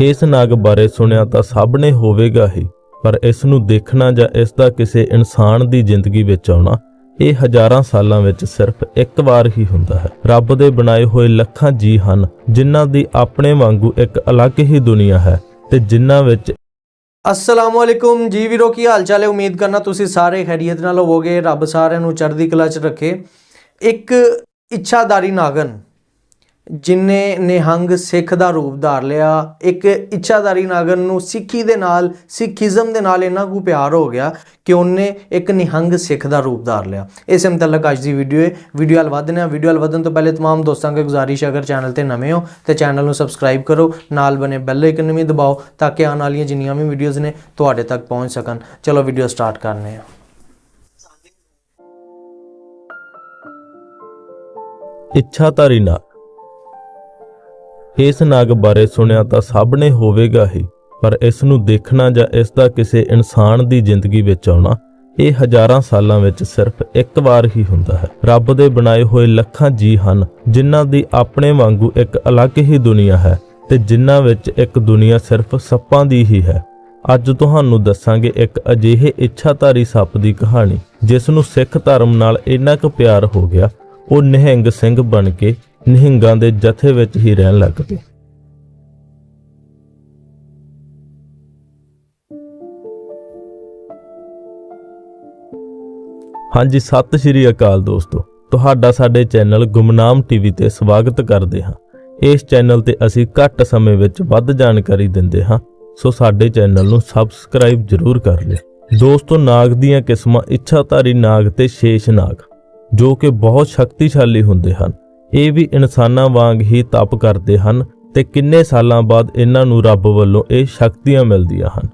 ਇਸ ਨਾਗ ਬਾਰੇ ਸੁਣਿਆ ਤਾਂ ਸਭ ਨੇ ਹੋਵੇਗਾ ਹੀ, ਪਰ ਇਸ ਨੂੰ ਦੇਖਣਾ ਜਾਂ ਇਸ ਦਾ ਕਿਸੇ ਇਨਸਾਨ ਦੀ ਜ਼ਿੰਦਗੀ ਵਿੱਚ ਆਉਣਾ, ਇਹ ਹਜ਼ਾਰਾਂ ਸਾਲਾਂ ਵਿੱਚ ਸਿਰਫ ਇੱਕ ਵਾਰ ਹੀ ਹੁੰਦਾ ਹੈ। ਰੱਬ ਦੇ ਬਣਾਏ ਹੋਏ ਲੱਖਾਂ ਜੀ ਹਨ, ਜਿਨ੍ਹਾਂ ਦੀ ਆਪਣੇ ਵਾਂਗੂ ਇੱਕ ਅਲੱਗ ਹੀ ਦੁਨੀਆ ਹੈ ਤੇ ਜਿਨ੍ਹਾਂ ਵਿੱਚ ਅਸਲਾਮੁਅਲੈਕੁਮ ਜੀ ਵੀਰੋ, ਕੀ ਹਾਲ ਚਾਲ ਹੈ? ਉਮੀਦ ਕਰਨਾ ਤੁਸੀਂ ਸਾਰੇ ਖੈਰੀਅਤ ਨਾਲ ਹੋਵੋਗੇ। ਰੱਬ ਸਾਰਿਆਂ ਨੂੰ ਚੜ੍ਹਦੀ ਕਲਾ 'ਚ ਰੱਖੇ। ਇੱਕ ਇੱਛਾਦਾਰੀ ਨਾਗਨ ਜਿਨੇ ਨਿਹੰਗ ਸਿੱਖ ਦਾ ਰੂਪ ਧਾਰ ਲਿਆ ਇੱਕ ਇੱਛਾਦਾਰੀ ਨਾਗਨ ਨੂੰ ਸਿੱਖੀ ਦੇ ਨਾਲ ਸਿੱਖੀਜ਼ਮ ਦੇ ਨਾਲ ਇੰਨਾ ਕੁ ਪਿਆਰ ਹੋ ਗਿਆ ਕਿ ਉਹਨੇ ਇੱਕ ਨਿਹੰਗ ਸਿੱਖ ਦਾ ਰੂਪ ਧਾਰ ਲਿਆ ਇਸ ਮੁਤਲਕ ਅੱਜ ਦੀ ਵੀਡੀਓ ਹੈ ਵੀਡੀਓ ਹਲ ਵਧਨੇ ਆ ਵੀਡੀਓ ਹਲ ਵਧਣ ਤੋਂ ਪਹਿਲੇ तमाम ਦੋਸਤਾਂ ਨੂੰ ਗੁਜ਼ਾਰਿਸ਼ ਹੈ ਅਗਰ ਚੈਨਲ ਤੇ ਨਵੇਂ ਹੋ ਤੇ ਚੈਨਲ ਨੂੰ ਸਬਸਕ੍ਰਾਈਬ ਕਰੋ ਨਾਲ ਬਨੇ ਬੈਲ ਆਈਕਨ ਵੀ ਦਬਾਓ ਤਾਂ ਕਿ ਆਉਣ ਵਾਲੀਆਂ ਜਿੰਨੀਆਂ ਵੀ ਵੀਡੀਓਜ਼ ਨੇ ਤੁਹਾਡੇ ਤੱਕ ਪਹੁੰਚ ਸਕਣ ਚਲੋ ਵੀਡੀਓ ਸਟਾਰਟ ਕਰਨੇ ਆ ਇੱਛਾਧਾਰੀ ਨਾਗ ਇਸ ਨਾਗ ਬਾਰੇ ਸੁਣਿਆ ਤਾਂ ਸਭ ਨੇ ਹੋਵੇਗਾ ਹੀ, ਪਰ ਇਸ ਨੂੰ ਦੇਖਣਾ ਜਾਂ ਇਸ ਦਾ ਕਿਸੇ ਇਨਸਾਨ ਦੀ ਜ਼ਿੰਦਗੀ ਵਿੱਚ ਆਉਣਾ, ਇਹ ਹਜ਼ਾਰਾਂ ਸਾਲਾਂ ਵਿੱਚ ਸਿਰਫ ਇੱਕ ਵਾਰ ਹੀ ਹੁੰਦਾ ਹੈ। ਰੱਬ ਦੇ ਬਣਾਏ ਹੋਏ ਲੱਖਾਂ ਜੀ ਹਨ, ਜਿਨ੍ਹਾਂ ਦੀ ਆਪਣੇ ਵਾਂਗੂ ਇੱਕ ਅਲੱਗ ਹੀ ਦੁਨੀਆ ਹੈ, ਤੇ ਜਿਨ੍ਹਾਂ ਵਿੱਚ ਇੱਕ ਦੁਨੀਆ ਸਿਰਫ ਸੱਪਾਂ ਦੀ ਹੀ ਹੈ। ਅੱਜ ਤੁਹਾਨੂੰ ਦੱਸਾਂਗੇ ਇੱਕ ਅਜਿਹੇ ਇੱਛਾਧਾਰੀ ਸੱਪ ਦੀ ਕਹਾਣੀ, ਜਿਸ ਨੂੰ ਸਿੱਖ ਧਰਮ ਨਾਲ ਇੰਨਾ ਕੁ ਪਿਆਰ ਹੋ ਗਿਆ, ਉਹ ਨਿਹੰਗ ਸਿੰਘ ਬਣ ਕੇ ਨਿਹੰਗਾਂ ਦੇ ਜਥੇ ਵਿੱਚ ਹੀ ਰਹਿਣ ਲੱਗ ਪਏ। ਹਾਂਜੀ, ਸਤਿ ਸ਼੍ਰੀ ਅਕਾਲ ਦੋਸਤੋ। ਤੁਹਾਡਾ ਸਾਡੇ ਚੈਨਲ ਗੁਮਨਾਮ ਟੀਵੀ ਤੇ ਸਵਾਗਤ ਕਰਦੇ ਹਾਂ। ਇਸ ਚੈਨਲ ਤੇ ਅਸੀਂ ਘੱਟ ਸਮੇਂ ਵਿੱਚ ਵੱਧ ਜਾਣਕਾਰੀ ਦਿੰਦੇ ਹਾਂ। ਸੋ ਸਾਡੇ ਚੈਨਲ ਨੂੰ ਸਬਸਕ੍ਰਾਈਬ ਜ਼ਰੂਰ ਕਰ ਲਿਓ। ਦੋਸਤੋ, ਨਾਗ ਦੀਆਂ ਕਿਸਮਾਂ ਇੱਛਾਧਾਰੀ ਨਾਗ ਤੇ ਸ਼ੇਸ਼ ਨਾਗ, ਜੋ ਕਿ ਬਹੁਤ ਸ਼ਕਤੀਸ਼ਾਲੀ ਹੁੰਦੇ ਹਨ। ਇਹ ਵੀ ਇਨਸਾਨਾਂ ਵਾਂਗ ਹੀ ਤਪ ਕਰਦੇ ਹਨ ਤੇ ਕਿੰਨੇ ਸਾਲਾਂ ਬਾਅਦ ਇਹਨਾਂ ਨੂੰ ਰੱਬ ਵੱਲੋਂ ਇਹ ਸ਼ਕਤੀਆਂ ਮਿਲਦੀਆਂ ਹਨ।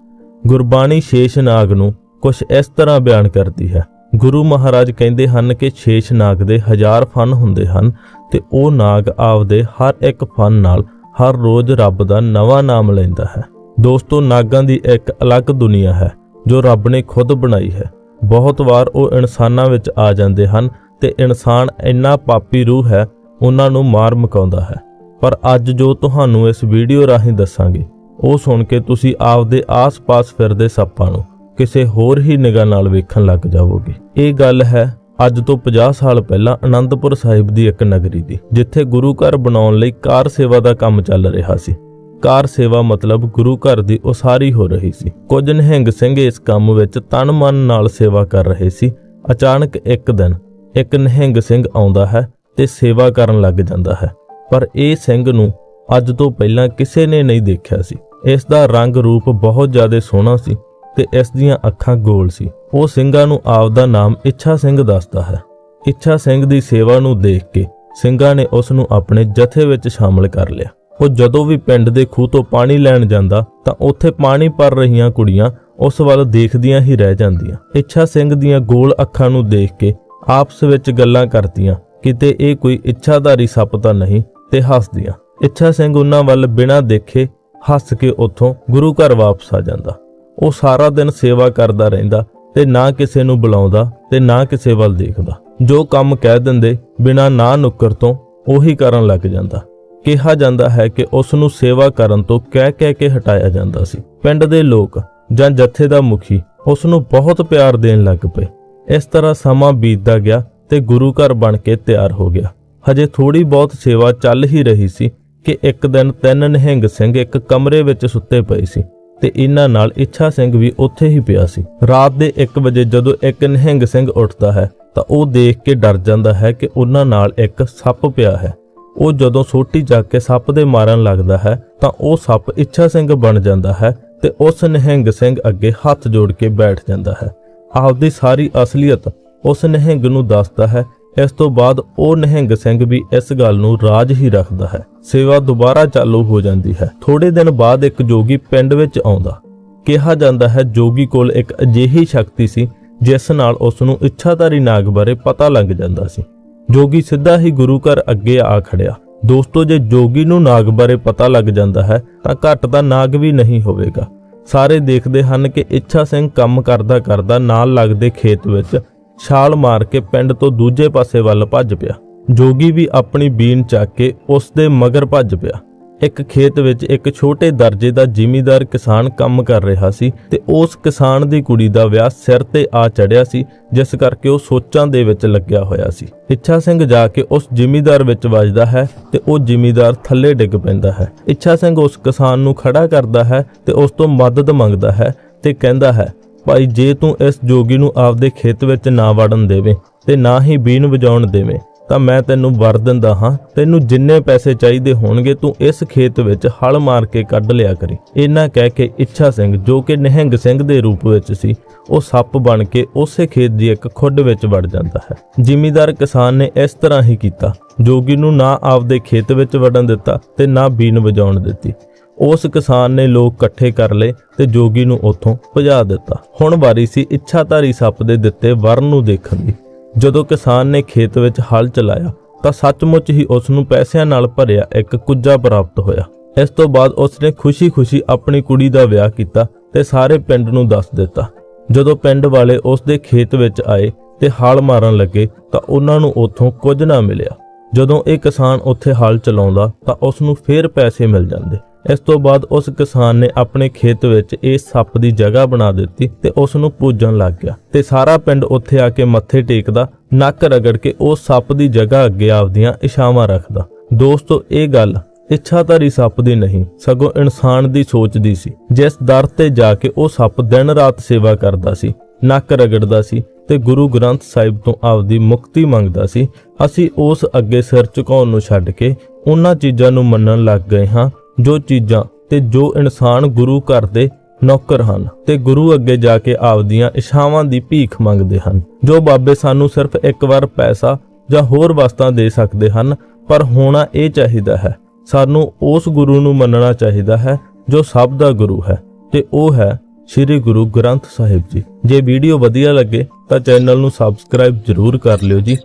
ਗੁਰਬਾਣੀ ਸ਼ੇਸ਼ ਨਾਗ ਨੂੰ ਕੁਝ ਇਸ ਤਰ੍ਹਾਂ ਬਿਆਨ ਕਰਦੀ ਹੈ। ਗੁਰੂ ਮਹਾਰਾਜ ਕਹਿੰਦੇ ਹਨ ਕਿ ਸ਼ੇਸ਼ ਨਾਗ ਦੇ ਹਜ਼ਾਰ ਫਨ ਹੁੰਦੇ ਹਨ ਤੇ ਉਹ ਨਾਗ ਆਪਦੇ ਹਰ ਇੱਕ ਫਨ ਨਾਲ ਹਰ ਰੋਜ਼ ਰੱਬ ਦਾ ਨਵਾਂ ਨਾਮ ਲੈਂਦਾ ਹੈ। ਦੋਸਤੋ, ਨਾਗਾਂ ਦੀ ਇੱਕ ਅਲੱਗ ਦੁਨੀਆ ਹੈ ਜੋ ਰੱਬ ਨੇ ਖੁਦ ਬਣਾਈ ਹੈ। ਬਹੁਤ ਵਾਰ ਉਹ ਇਨਸਾਨਾਂ ਵਿੱਚ ਆ ਜਾਂਦੇ ਹਨ ਤੇ ਇਨਸਾਨ ਇੰਨਾ ਪਾਪੀ ਰੂਹ ਹੈ ਉਹਨਾਂ ਨੂੰ ਮਾਰ ਮਕਾਉਂਦਾ ਹੈ। ਪਰ ਅੱਜ ਜੋ ਤੁਹਾਨੂੰ ਇਸ ਵੀਡੀਓ ਰਾਹੀਂ ਦੱਸਾਂਗੇ, ਉਹ ਸੁਣ ਕੇ ਤੁਸੀਂ ਆਪਦੇ ਆਸ-ਪਾਸ ਫਿਰਦੇ ਸੱਪਾਂ ਨੂੰ ਕਿਸੇ ਹੋਰ ਹੀ ਨਿਗਾਹ ਨਾਲ ਵੇਖਣ ਲੱਗ ਜਾਵੋਗੇ। ਇਹ ਗੱਲ ਹੈ, ਅੱਜ ਤੋਂ 50 ਸਾਲ ਪਹਿਲਾਂ ਅਨੰਦਪੁਰ ਸਾਹਿਬ ਦੀ ਇੱਕ ਨਗਰੀ ਦੀ, ਜਿੱਥੇ ਗੁਰੂ ਘਰ ਬਣਾਉਣ ਲਈ ਕਾਰ ਸੇਵਾ ਦਾ ਕੰਮ ਚੱਲ ਰਿਹਾ ਸੀ। ਕਾਰ ਸੇਵਾ ਮਤਲਬ ਗੁਰੂ ਘਰ ਦੀ ਉਸਾਰੀ ਹੋ ਰਹੀ ਸੀ। ਕੁਝ ਨਿਹੰਗ ਸਿੰਘ ਇਸ ਕੰਮ ਵਿੱਚ ਤਨ ਮਨ ਨਾਲ ਸੇਵਾ ਕਰ ਰਹੇ ਸੀ। ਅਚਾਨਕ ਇੱਕ ਦਿਨ ਇੱਕ ਨਿਹੰਗ ਸਿੰਘ ਆਉਂਦਾ ਹੈ ਤੇ ਸੇਵਾ ਕਰਨ ਲੱਗ ਜਾਂਦਾ ਹੈ। ਪਰ ਇਹ ਸਿੰਘ ਨੂੰ ਅੱਜ ਤੋਂ ਪਹਿਲਾਂ ਕਿਸੇ ਨੇ ਨਹੀਂ ਦੇਖਿਆ ਸੀ। ਇਸ ਦਾ ਰੰਗ ਰੂਪ ਬਹੁਤ ਜ਼ਿਆਦਾ ਸੋਹਣਾ ਸੀ ਤੇ ਇਸ ਦੀਆਂ ਅੱਖਾਂ ਗੋਲ ਸੀ। ਉਹ ਸਿੰਘਾਂ ਨੂੰ ਆਪ ਦਾ ਨਾਮ ਇੱਛਾ ਸਿੰਘ ਦੱਸਦਾ ਹੈ। ਇੱਛਾ ਸਿੰਘ ਦੀ ਸੇਵਾ ਨੂੰ ਦੇਖ ਕੇ ਸਿੰਘਾਂ ਨੇ ਉਸ ਨੂੰ ਆਪਣੇ ਜਥੇ ਵਿੱਚ ਸ਼ਾਮਲ ਕਰ ਲਿਆ। ਉਹ ਜਦੋਂ ਵੀ ਪਿੰਡ ਦੇ ਖੂਹ ਤੋਂ ਪਾਣੀ ਲੈਣ ਜਾਂਦਾ ਤਾਂ ਉੱਥੇ ਪਾਣੀ ਭਰ ਰਹੀਆਂ ਕੁੜੀਆਂ ਉਸ ਵੱਲ ਦੇਖਦੀਆਂ ਹੀ ਰਹਿ ਜਾਂਦੀਆਂ। ਇੱਛਾ ਸਿੰਘ ਦੀਆਂ ਗੋਲ ਅੱਖਾਂ ਨੂੰ ਦੇਖ ਕੇ ਆਪਸ ਵਿੱਚ ਗੱਲਾਂ ਕਰਦੀਆਂ ਕਿਤੇ ਇਹ ਕੋਈ ਇੱਛਾਧਾਰੀ ਸੱਪ ਤਾਂ ਨਹੀਂ ਤੇ ਹੱਸਦੀਆਂ। ਇੱਛਾ ਸਿੰਘ ਉਹਨਾਂ ਵੱਲ ਬਿਨਾਂ ਦੇਖੇ ਹੱਸ ਕੇ ਉੱਥੋਂ ਗੁਰੂ ਘਰ ਵਾਪਸ ਆ ਜਾਂਦਾ। ਉਹ ਸਾਰਾ ਦਿਨ ਸੇਵਾ ਕਰਦਾ ਰਹਿੰਦਾ ਤੇ ਨਾ ਕਿਸੇ ਨੂੰ ਬੁਲਾਉਂਦਾ ਤੇ ਨਾ ਕਿਸੇ ਵੱਲ ਦੇਖਦਾ। ਜੋ ਕੰਮ ਕਹਿ ਦਿੰਦੇ ਬਿਨਾਂ ਨਾ ਨੁੱਕਰ ਤੋਂ ਉਹੀ ਕਰਨ ਲੱਗ ਜਾਂਦਾ। ਕਿਹਾ ਜਾਂਦਾ ਹੈ ਕਿ ਉਸ ਨੂੰ ਸੇਵਾ ਕਰਨ ਤੋਂ ਕਹਿ ਕਹਿ ਕੇ ਹਟਾਇਆ ਜਾਂਦਾ ਸੀ। ਪਿੰਡ ਦੇ ਲੋਕ ਜਾਂ ਜਥੇ ਦਾ ਮੁਖੀ ਉਸ ਨੂੰ ਬਹੁਤ ਪਿਆਰ ਦੇਣ ਲੱਗ ਪਏ। ਇਸ ਤਰ੍ਹਾਂ ਸਮਾਂ ਬੀਤਦਾ ਗਿਆ ਤੇ ਗੁਰੂ ਘਰ ਬਣ ਕੇ ਤਿਆਰ ਹੋ ਗਿਆ। ਹਜੇ ਥੋੜੀ ਬਹੁਤ ਸੇਵਾ ਚੱਲ ਹੀ ਰਹੀ ਸੀ ਕਿ ਇੱਕ ਦਿਨ ਤਿੰਨ ਨਿਹੰਗ ਸਿੰਘ ਇੱਕ ਕਮਰੇ ਵਿੱਚ ਸੁੱਤੇ ਪਏ ਸੀ ਤੇ ਇਹਨਾਂ ਨਾਲ ਇੱਛਾ ਸਿੰਘ ਵੀ ਉੱਥੇ ਹੀ ਪਿਆ ਸੀ। ਰਾਤ ਦੇ 1 ਵਜੇ ਜਦੋਂ ਇੱਕ ਨਿਹੰਗ ਸਿੰਘ ਉੱਠਦਾ ਹੈ ਤਾਂ ਉਹ ਦੇਖ ਕੇ ਡਰ ਜਾਂਦਾ ਹੈ ਕਿ ਉਹਨਾਂ ਨਾਲ ਇੱਕ ਸੱਪ ਪਿਆ ਹੈ। ਉਹ ਜਦੋਂ ਸੋਟੀ ਚੱਕ ਕੇ ਸੱਪ ਦੇ ਮਾਰਨ ਲੱਗਦਾ ਹੈ ਤਾਂ ਉਹ ਸੱਪ ਇੱਛਾ ਸਿੰਘ ਬਣ ਜਾਂਦਾ ਹੈ ਤੇ ਉਸ ਨਿਹੰਗ ਸਿੰਘ ਅੱਗੇ ਹੱਥ ਜੋੜ ਕੇ ਬੈਠ ਜਾਂਦਾ ਹੈ। ਆਪਦੀ ਸਾਰੀ ਅਸਲੀਅਤ ਉਸ ਨਹਿੰਗ ਨੂੰ ਦੱਸਦਾ ਹੈ। ਇਸ ਤੋਂ ਬਾਅਦ ਉਹ ਨਹਿੰਗ ਸਿੰਘ ਵੀ ਇਸ ਗੱਲ ਨੂੰ ਰਾਜ ਹੀ ਰੱਖਦਾ ਹੈ। ਸੇਵਾ ਦੁਬਾਰਾ ਚਾਲੂ ਹੋ ਜਾਂਦੀ ਹੈ। ਥੋੜੇ ਦਿਨ ਬਾਅਦ ਇੱਕ ਜੋਗੀ ਪਿੰਡ ਵਿੱਚ ਆਉਂਦਾ। ਕਿਹਾ ਜਾਂਦਾ ਹੈ, ਜੋਗੀ ਕੋਲ ਇੱਕ ਅਜਿਹੀ ਸ਼ਕਤੀ ਸੀ, ਜਿਸ ਨਾਲ ਉਸ ਨੂੰ ਇੱਛਾਧਾਰੀ ਨਾਗ ਬਾਰੇ ਪਤਾ ਲੱਗ ਜਾਂਦਾ ਸੀ। ਜੋਗੀ ਸਿੱਧਾ ਹੀ ਗੁਰੂ ਘਰ ਅੱਗੇ ਆ ਖੜਿਆ। ਦੋਸਤੋ, ਜੇ ਜੋਗੀ ਨੂੰ ਨਾਗ ਬਾਰੇ ਪਤਾ ਲੱਗ ਜਾਂਦਾ ਹੈ, ਤਾਂ ਘੱਟ ਦਾ ਨਾਗ ਵੀ ਨਹੀਂ ਹੋਵੇਗਾ। ਸਾਰੇ ਦੇਖਦੇ ਹਨ ਕਿ ਇੱਛਾ ਸਿੰਘ ਕੰਮ ਕਰਦਾ ਕਰਦਾ ਨਾਲ ਲੱਗਦੇ ਖੇਤ ਵਿੱਚ ਛਾਲ ਮਾਰ ਕੇ ਪਿੰਡ ਤੋਂ ਦੂਜੇ ਪਾਸੇ ਵੱਲ ਭੱਜ ਪਿਆ। ਜੋਗੀ ਵੀ ਆਪਣੀ ਬੀਨ ਚੱਕ ਕੇ ਉਸ ਦੇ ਮਗਰ ਭੱਜ ਪਿਆ। ਇੱਕ ਖੇਤ ਵਿੱਚ ਇੱਕ ਛੋਟੇ ਦਰਜੇ ਦਾ ਜ਼ਿਮੀਂਦਾਰ ਕਿਸਾਨ ਕੰਮ ਕਰ ਰਿਹਾ ਸੀ ਤੇ ਉਸ ਕਿਸਾਨ ਦੀ ਕੁੜੀ ਦਾ ਵਿਆਹ ਸਿਰ ਤੇ ਆ ਚੜਿਆ ਸੀ, ਜਿਸ ਕਰਕੇ ਉਹ ਸੋਚਾਂ ਦੇ ਵਿੱਚ ਲੱਗਿਆ ਹੋਇਆ ਸੀ। ਇੱਛਾ ਸਿੰਘ ਜਾ ਕੇ ਉਸ ਜ਼ਿਮੀਂਦਾਰ ਵਿੱਚ ਵੱਜਦਾ ਹੈ ਤੇ ਉਹ ਜ਼ਿਮੀਂਦਾਰ ਥੱਲੇ ਡਿੱਗ ਪੈਂਦਾ ਹੈ। ਇੱਛਾ ਸਿੰਘ ਉਸ ਕਿਸਾਨ ਨੂੰ ਖੜਾ ਕਰਦਾ ਹੈ ਤੇ ਉਸ ਤੋਂ ਮਦਦ ਮੰਗਦਾ ਹੈ ਤੇ ਕਹਿੰਦਾ ਹੈ ਭਾਈ ਜੇ ਤੂੰ ਇਸ ਜੋਗੀ ਨੂੰ ਆਪਦੇ ਖੇਤ ਵਿੱਚ ਨਾ ਵੜਨ ਦੇਵੇਂ ਤੇ ਨਾ ਹੀ ਬੀਨ ਵਜਾਉਣ ਦੇਵੇਂ, ਤਾਂ ਮੈਂ ਤੈਨੂੰ ਵਰ ਦਿੰਦਾ ਹਾਂ। ਤੈਨੂੰ ਜਿੰਨੇ ਪੈਸੇ ਚਾਹੀਦੇ ਹੋਣਗੇ, ਤੂੰ ਇਸ ਖੇਤ ਵਿੱਚ ਹਲ ਮਾਰ ਕੇ ਕੱਢ ਲਿਆ ਕਰੀ। ਇਹਨਾਂ ਕਹਿ ਕੇ ਇੱਛਾ ਸਿੰਘ, ਜੋ ਕਿ ਨਿਹੰਗ ਸਿੰਘ ਦੇ ਰੂਪ ਵਿੱਚ ਸੀ, ਉਹ ਸੱਪ ਬਣ ਕੇ ਉਸੇ ਖੇਤ ਦੀ ਇੱਕ ਖੁੱਡ ਵਿੱਚ ਵੜ ਜਾਂਦਾ ਹੈ। ਜਿਮੀਦਾਰ ਕਿਸਾਨ ਨੇ ਇਸ ਤਰ੍ਹਾਂ ਹੀ ਕੀਤਾ। ਜੋਗੀ ਨੂੰ ਨਾ ਆਪਦੇ ਖੇਤ ਵਿੱਚ ਵੜਨ ਦਿੱਤਾ ਤੇ ਨਾ ਬੀਨ ਵਜਾਉਣ ਦਿੱਤੀ। ਉਸ ਕਿਸਾਨ ਨੇ ਲੋਕ ਇਕੱਠੇ ਕਰ ਲਏ ਤੇ ਜੋਗੀ ਨੂੰ ਉੱਥੋਂ ਭਜਾ ਦਿੱਤਾ। ਹੁਣ ਵਾਰੀ ਸੀ ਇੱਛਾਧਾਰੀ ਸੱਪ ਦੇ ਦਿੱਤੇ ਵਰਨ ਨੂੰ ਦੇਖਣ ਦੀ। ਜਦੋਂ ਕਿਸਾਨ ਨੇ ਖੇਤ ਵਿੱਚ ਹਲ ਚਲਾਇਆ ਤਾਂ ਸੱਚਮੁੱਚ ਹੀ ਉਸ ਨੂੰ ਪੈਸਿਆਂ ਨਾਲ ਭਰਿਆ ਇੱਕ ਕੁੱਜਾ ਪ੍ਰਾਪਤ ਹੋਇਆ। ਇਸ ਤੋਂ ਬਾਅਦ ਉਸ ਨੇ ਖੁਸ਼ੀ-ਖੁਸ਼ੀ ਆਪਣੀ ਕੁੜੀ ਦਾ ਵਿਆਹ ਕੀਤਾ ਤੇ ਸਾਰੇ ਪਿੰਡ ਨੂੰ ਦੱਸ ਦਿੱਤਾ। ਜਦੋਂ ਪਿੰਡ ਵਾਲੇ ਉਸ ਦੇ ਖੇਤ ਵਿੱਚ ਆਏ ਤੇ ਹਲ ਮਾਰਨ ਲੱਗੇ ਤਾਂ ਉਹਨਾਂ ਨੂੰ ਉੱਥੋਂ ਕੁਝ ਨਾ ਮਿਲਿਆ। ਜਦੋਂ ਇਹ ਕਿਸਾਨ ਉੱਥੇ ਹਲ ਚਲਾਉਂਦਾ ਤਾਂ ਉਸ ਨੂੰ ਫੇਰ ਪੈਸੇ ਮਿਲ ਜਾਂਦੇ। ਇਸ ਤੋਂ ਬਾਅਦ ਉਸ ਕਿਸਾਨ ਨੇ ਆਪਣੇ ਖੇਤ ਵਿੱਚ ਇਹ ਸੱਪ ਦੀ ਜਗ੍ਹਾ ਬਣਾ ਦਿੱਤੀ ਤੇ ਉਸ ਨੂੰ ਪੂਜਣ ਲੱਗ ਗਿਆ ਤੇ ਸਾਰਾ ਪਿੰਡ ਉੱਥੇ ਆ ਕੇ ਮੱਥੇ ਟੇਕਦਾ, ਨੱਕ ਰਗੜ ਕੇ ਉਹ ਸੱਪ ਦੀ ਜਗ੍ਹਾ ਅੱਗੇ ਆਪਦੀਆਂ ਇਸ਼ਾਵਾਂ ਰੱਖਦਾ। ਦੋਸਤੋ, ਇਹ ਗੱਲ ਇੱਛਾਧਾਰੀ ਸੱਪ ਦੀ ਨਹੀਂ, ਸਗੋਂ ਇਨਸਾਨ ਦੀ ਸੋਚ ਦੀ ਸੀ, ਜਿਸ ਦਰ ਤੇ ਜਾ ਕੇ ਉਹ ਸੱਪ ਦਿਨ ਰਾਤ ਸੇਵਾ ਕਰਦਾ ਸੀ, ਨੱਕ ਰਗੜਦਾ ਸੀ ਤੇ ਗੁਰੂ ਗ੍ਰੰਥ ਸਾਹਿਬ ਤੋਂ ਆਪਦੀ ਮੁਕਤੀ ਮੰਗਦਾ ਸੀ। ਅਸੀਂ ਉਸ ਅੱਗੇ ਸਿਰ ਝੁਕਾਉਣ ਨੂੰ ਛੱਡ ਕੇ ਉਹਨਾਂ ਚੀਜ਼ਾਂ ਨੂੰ ਮੰਨਣ ਲੱਗ ਗਏ ਹਾਂ। ਜੋ ਚੀਜ਼ਾਂ ਤੇ ਜੋ ਇਨਸਾਨ ਗੁਰੂ ਘਰ ਦੇ ਨੌਕਰ ਹਨ ਤੇ ਗੁਰੂ ਅੱਗੇ ਜਾ ਕੇ ਆਪਦੀਆਂ ਇਸ਼ਾਵਾਂ ਦੀ ਭੀਖ ਮੰਗਦੇ ਹਨ। ਜੋ ਬਾਬੇ ਸਾਨੂੰ ਸਿਰਫ ਇੱਕ ਵਾਰ ਪੈਸਾ ਜਾਂ ਹੋਰ ਵਸਤਾਂ ਦੇ ਸਕਦੇ ਹਨ, ਪਰ ਹੋਣਾ ਇਹ ਚਾਹੀਦਾ ਹੈ, ਸਾਨੂੰ ਉਸ ਗੁਰੂ ਨੂੰ ਮੰਨਣਾ ਚਾਹੀਦਾ ਹੈ ਜੋ ਸਭ ਦਾ ਗੁਰੂ ਹੈ, ਤੇ ਉਹ ਹੈ ਸ੍ਰੀ ਗੁਰੂ ਗ੍ਰੰਥ ਸਾਹਿਬ ਜੀ। ਜੇ ਵੀਡੀਓ ਵਧੀਆ ਲੱਗੇ ਤਾਂ ਚੈਨਲ ਨੂੰ ਸਬਸਕ੍ਰਾਈਬ ਜ਼ਰੂਰ ਕਰ ਲਿਓ ਜੀ।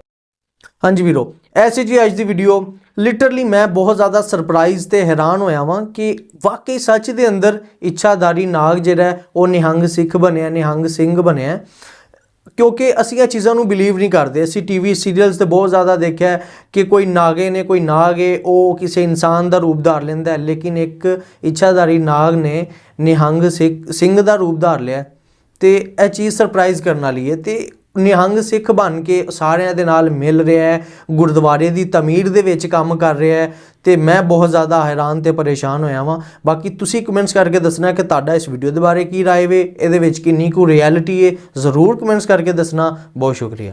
ਹਾਂਜੀ ਵੀਰੋ ਐਸੀ ਜੀ ਅੱਜ ਦੀ ਵੀਡੀਓ ਲਿਟਰਲੀ ਮੈਂ ਬਹੁਤ ਜ਼ਿਆਦਾ ਸਰਪ੍ਰਾਈਜ਼ ਤੇ ਹੈਰਾਨ ਹੋਇਆ ਵਾਂ ਕਿ ਵਾਕਈ ਸੱਚ ਦੇ ਅੰਦਰ ਇੱਛਾਧਾਰੀ ਨਾਗ ਜਿਹੜਾ ਉਹ ਨਿਹੰਗ ਸਿੱਖ ਬਣਿਆ ਨਿਹੰਗ ਸਿੰਘ ਬਣਿਆ ਕਿਉਂਕਿ ਅਸੀਂ ਇਹ ਚੀਜ਼ਾਂ ਨੂੰ ਬਿਲੀਵ ਨਹੀਂ ਕਰਦੇ ਅਸੀਂ ਟੀਵੀ ਸੀਰੀਅਲਸ ਤੇ ਬਹੁਤ ਜ਼ਿਆਦਾ ਦੇਖਿਆ ਕਿ ਕੋਈ ਨਾਗੇ ਨੇ ਕੋਈ ਨਾਗ ਹੈ ਉਹ ਕਿਸੇ ਇਨਸਾਨ ਦਾ ਰੂਪ ਧਾਰ ਲੈਂਦਾ ਹੈ ਲੇਕਿਨ ਇੱਕ ਇੱਛਾਧਾਰੀ ਨਾਗ ਨੇ ਨਿਹੰਗ ਸਿੱਖ ਸਿੰਘ ਦਾ ਰੂਪ ਧਾਰ ਲਿਆ ਹੈ। ਤੇ ਇਹ ਚੀਜ਼ ਸਰਪ੍ਰਾਈਜ਼ ਕਰਨ ਵਾਲੀ ਹੈ ਤੇ ਨਿਹੰਗ ਸਿੱਖ ਬਣ ਕੇ ਸਾਰਿਆਂ ਦੇ ਨਾਲ ਮਿਲ ਰਿਹਾ ਹੈ, ਗੁਰਦੁਆਰੇ ਦੀ ਤਮੀਰ ਦੇ ਵਿੱਚ ਕੰਮ ਕਰ ਰਿਹਾ ਹੈ ਤੇ ਮੈਂ ਬਹੁਤ ਜ਼ਿਆਦਾ ਹੈਰਾਨ ਤੇ ਪਰੇਸ਼ਾਨ ਹੋਇਆ ਵਾਂ। ਬਾਕੀ ਤੁਸੀਂ ਕਮੈਂਟਸ ਕਰਕੇ ਦੱਸਣਾ ਕਿ ਤੁਹਾਡਾ ਇਸ ਵੀਡੀਓ ਦੇ ਬਾਰੇ ਕੀ ਰਾਏ ਵੇ, ਇਹਦੇ ਵਿੱਚ ਕਿੰਨੀ ਕੁ ਰਿਐਲਿਟੀ ਹੈ ਜ਼ਰੂਰ ਕਮੈਂਟਸ ਕਰਕੇ ਦੱਸਣਾ। ਬਹੁਤ ਸ਼ੁਕਰੀਆ।